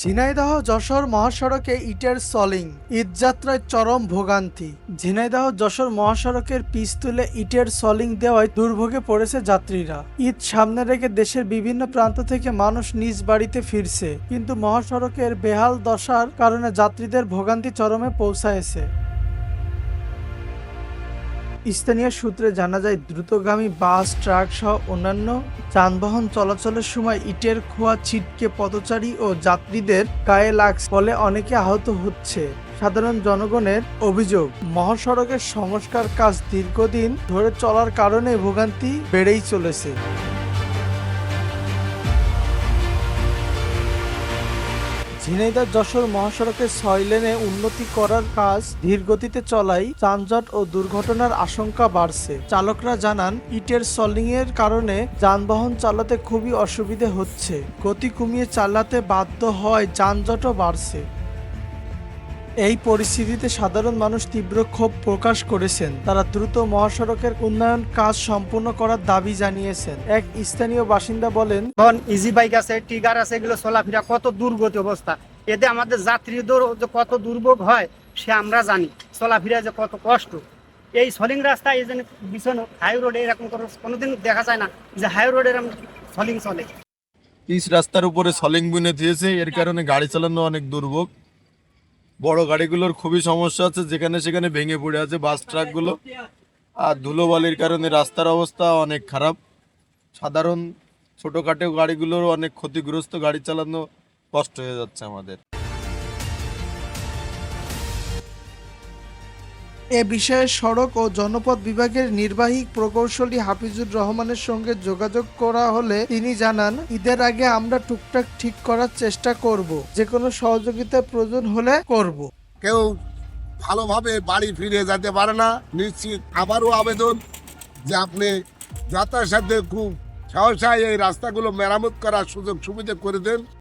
ঝিনাইদহ যশোর মহাসড়কে ইটের সলিং, ঈদযাত্রায় চরম ভোগান্তি। ঝিনাইদহ যশোর মহাসড়কের পিচ তুলে ইটের সলিং দেওয়ায় দুর্ভোগে পড়েছে যাত্রীরা। ঈদ সামনে রেখে দেশের বিভিন্ন প্রান্ত থেকে মানুষ নিজ বাড়িতে ফিরছে, কিন্তু মহাসড়কের বেহাল দশার কারণে যাত্রীদের ভোগান্তি চরমে পৌঁছায়ছে। স্থানীয় সূত্রে জানা যায়, দ্রুতগামী বাস, ট্রাক সহ অন্যান্য যানবাহন চলাচলের সময় ইটের খোয়া ছিটকে পথচারী ও যাত্রীদের গায়ে লাগছে ফলে অনেকে আহত হচ্ছে। সাধারণ জনগণের অভিযোগ, মহাসড়কের সংস্কার কাজ দীর্ঘদিন ধরে চলার কারণে ভোগান্তি বেড়েই চলেছে। ঝিনাইদহ যশোর মহাসড়কের ছয় লেনে উন্নতি করার কাজ ধীরগতিতে চলাই যানজট ও দুর্ঘটনার আশঙ্কা বাড়ছে। চালকরা জানান, ইটের সলিং এর কারণে যানবাহন চালাতে খুবই অসুবিধে হচ্ছে। গতি কমিয়ে চালাতে বাধ্য হয়, যানজটও বাড়ছে। এই পরিস্থিতিতে সাধারণ মানুষ তীব্র ক্ষোভ প্রকাশ করেছেন। তারা দ্রুত মহাসড়কের উন্নয়ন কাজ সম্পূর্ণ করার দাবি জানিয়েছেন। এক স্থানীয় বাসিন্দা বলেন ইজি বাইক আছে টিগার আছে এগুলো চলাফেরা কত দুর্গতি অবস্থা। এতে আমাদের যাত্রীদের যে কত দুর্ভোগ হয় সে আমরা জানি। চলাফেরা যে কত কষ্ট। এই সলিং রাস্তা এই জন্য ভীষণ হাই রোডে এরকম কোনো কোনোদিন দেখা যায় না যে হাই রোডে এরকম সলিং চলে। পিচ রাস্তার উপরে সলিং বুনে দিয়েছে এর কারণে গাড়ি চালানো অনেক দুর্ভোগ। বড় গাড়িগুলোর খুবই সমস্যা আছে, যেখানে সেখানে ভেঙে পড়ে আছে বাস ট্রাকগুলো। আর ধুলোবালির কারণে রাস্তার অবস্থা অনেক খারাপ। সাধারণ ছোটোখাটো গাড়িগুলোর অনেক ক্ষতিগ্রস্ত, গাড়ি চালানো কষ্ট হয়ে যাচ্ছে আমাদের। এ বিষয়ে সড়ক ও জনপথ বিভাগের নির্বাহী প্রকৌশলী হাফিজুর রহমানের সঙ্গে যোগাযোগ করা হলে তিনি জানান, ঈদের আগে আমরা টুকটাক ঠিক করার চেষ্টা করব। যে কোনো সহযোগিতা প্রয়োজন হলে করব। কেউ ভালোভাবে বাড়ি ফিরে যেতে পারে না। নিশ্চিত আবারও আবেদন যে আপনি যথাসাধ্যে খুব সহসায় এই রাস্তাগুলো মেরামত করার সুযোগ সুবিধা করে দেন।